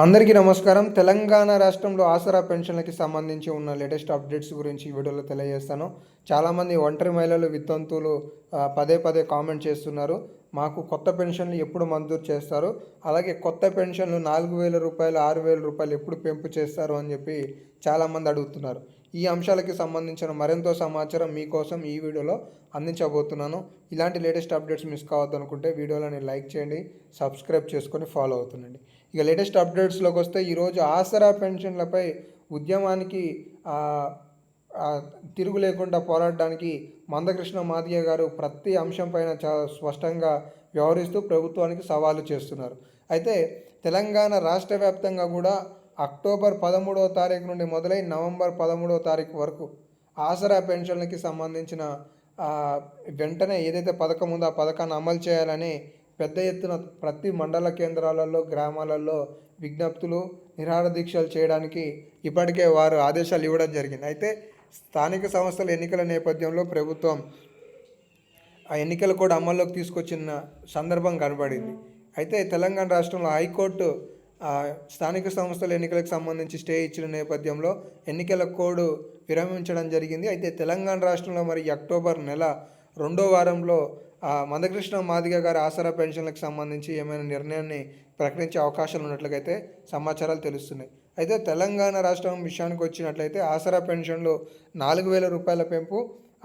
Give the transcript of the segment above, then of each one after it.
అందరికీ నమస్కారం. తెలంగాణ రాష్ట్రంలో ఆసరా పెన్షన్లకి సంబంధించి ఉన్న లేటెస్ట్ అప్డేట్స్ గురించి ఈ వీడియోలో తెలియజేస్తాను. చాలామంది ఒంటరి మహిళలు వితంతువులు పదే పదే కామెంట్ చేస్తున్నారు. మాకు కొత్త పెన్షన్లు ఎప్పుడు మంజూరు చేస్తారు? అలాగే కొత్త పెన్షన్లు నాలుగు వేల రూపాయలు ఆరు వేల రూపాయలు ఎప్పుడు పెంపు చేస్తారు అని చెప్పి చాలామంది అడుగుతున్నారు. ఈ అంశాలకి సంబంధించిన మరెంతో సమాచారం మీకోసం ఈ వీడియోలో అందించబోతున్నాను. ఇలాంటి లేటెస్ట్ అప్డేట్స్ మిస్ కావద్దు అనుకుంటే వీడియోలని లైక్ చేయండి సబ్స్క్రైబ్ చేసుకొని ఫాలో అవుతుండండి. ఇక లేటెస్ట్ అప్డేట్స్లోకి వస్తే ఈరోజు ఆసరా పెన్షన్లపై ఉద్యమానికి తిరుగు లేకుండా పోరాడడానికి మందకృష్ణ మాదిగ గారు ప్రతి అంశంపైన చాలా స్పష్టంగా వ్యవహరిస్తూ ప్రభుత్వానికి సవాలు చేస్తున్నారు. అయితే తెలంగాణ రాష్ట్ర వ్యాప్తంగా కూడా అక్టోబర్ పదమూడవ తారీఖు నుండి మొదలై నవంబర్ పదమూడవ తారీఖు వరకు ఆసరా పెన్షన్లకి సంబంధించిన వెంటనే ఏదైతే పథకం ఉందో ఆ పథకాన్ని అమలు చేయాలని పెద్ద ఎత్తున ప్రతి మండల కేంద్రాలలో గ్రామాలలో విజ్ఞప్తులు నిరాహార దీక్షలు చేయడానికి ఇప్పటికే వారు ఆదేశాలు ఇవ్వడం జరిగింది. అయితే స్థానిక సంస్థల ఎన్నికల నేపథ్యంలో ప్రభుత్వం ఆ ఎన్నికలు కూడా అమల్లోకి తీసుకొచ్చిన సందర్భం కనబడింది. అయితే తెలంగాణ రాష్ట్రంలో హైకోర్టు స్థానిక సంస్థల ఎన్నికలకు సంబంధించి స్టే ఇచ్చిన నేపథ్యంలో ఎన్నికల కోడ్ విరమించడం జరిగింది. అయితే తెలంగాణ రాష్ట్రంలో మరి అక్టోబర్ నెల రెండో వారంలో మందకృష్ణ మాదిగ గారి ఆసరా పెన్షన్లకు సంబంధించి ఏమైనా నిర్ణయాన్ని ప్రకటించే అవకాశాలు ఉన్నట్లయితే సమాచారాలు తెలుస్తున్నాయి. అయితే తెలంగాణ రాష్ట్రం విషయానికి వచ్చినట్లయితే ఆసరా పెన్షన్లు నాలుగు వేల రూపాయల పెంపు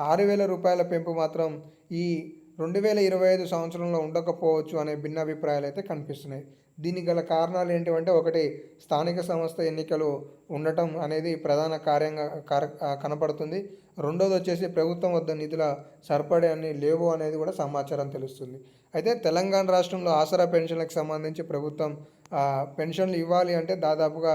ఆరు వేల రూపాయల పెంపు మాత్రం ఈ రెండు వేల ఇరవై ఐదు సంవత్సరంలో ఉండకపోవచ్చు అనే భిన్నాభిప్రాయాలు అయితే కనిపిస్తున్నాయి. దీనికి గల కారణాలు ఏంటివంటే ఒకటి స్థానిక సంస్థ ఎన్నికలు ఉండటం అనేది ప్రధాన కార్యంగా కనపడుతుంది. రెండోది వచ్చేసి ప్రభుత్వం వద్ద నిధుల సరిపడే అన్ని లేవు అనేది కూడా సమాచారం తెలుస్తుంది. అయితే తెలంగాణ రాష్ట్రంలో ఆసరా పెన్షన్లకు సంబంధించి ప్రభుత్వం పెన్షన్లు ఇవ్వాలి అంటే దాదాపుగా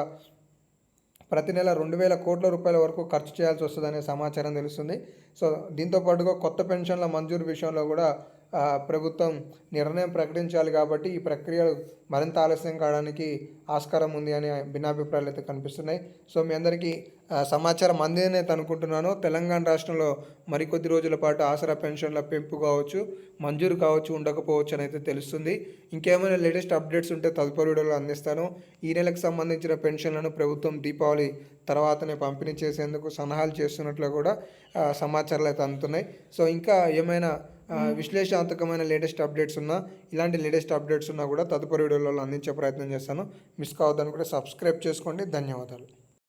ప్రతి నెల రెండు వేల కోట్ల రూపాయల వరకు ఖర్చు చేయాల్సి వస్తుందనే సమాచారం తెలుస్తుంది. సో దీంతో పాటుగా కొత్త పెన్షన్ల మంజూరు విషయంలో కూడా ప్రభుత్వం నిర్ణయం ప్రకటించాలి కాబట్టి ఈ ప్రక్రియలు మరింత ఆలస్యం కావడానికి ఆస్కారం ఉంది అనే భిన్నాభిప్రాయాలు అయితే కనిపిస్తున్నాయి. సో మీ అందరికీ సమాచారం అందేనే అనుకుంటున్నాను. తెలంగాణ రాష్ట్రంలో మరికొద్ది రోజుల పాటు ఆసరా పెన్షన్ల పెంపు కావచ్చు మంజూరు కావచ్చు ఉండకపోవచ్చు అని అయితే తెలుస్తుంది. ఇంకేమైనా లేటెస్ట్ అప్డేట్స్ ఉంటే తదుపరి వీడియోలో అందిస్తాను. ఈ నెలకు సంబంధించిన పెన్షన్లను ప్రభుత్వం దీపావళి తర్వాతనే పంపిణీ చేసేందుకు సలహాలు చేస్తున్నట్లు కూడా సమాచారాలు అయితే అందుతున్నాయి. సో ఇంకా ఏమైనా విశ్లేషణాత్మకమైన లేటెస్ట్ అప్డేట్స్ ఉన్నా ఇలాంటి లేటెస్ట్ అప్డేట్స్ ఉన్నా కూడా తదుపరి వీడియోలలో అందించే ప్రయత్నం చేస్తాను. మిస్ కావద్దని కూడా సబ్స్క్రైబ్ చేసుకోండి. ధన్యవాదాలు.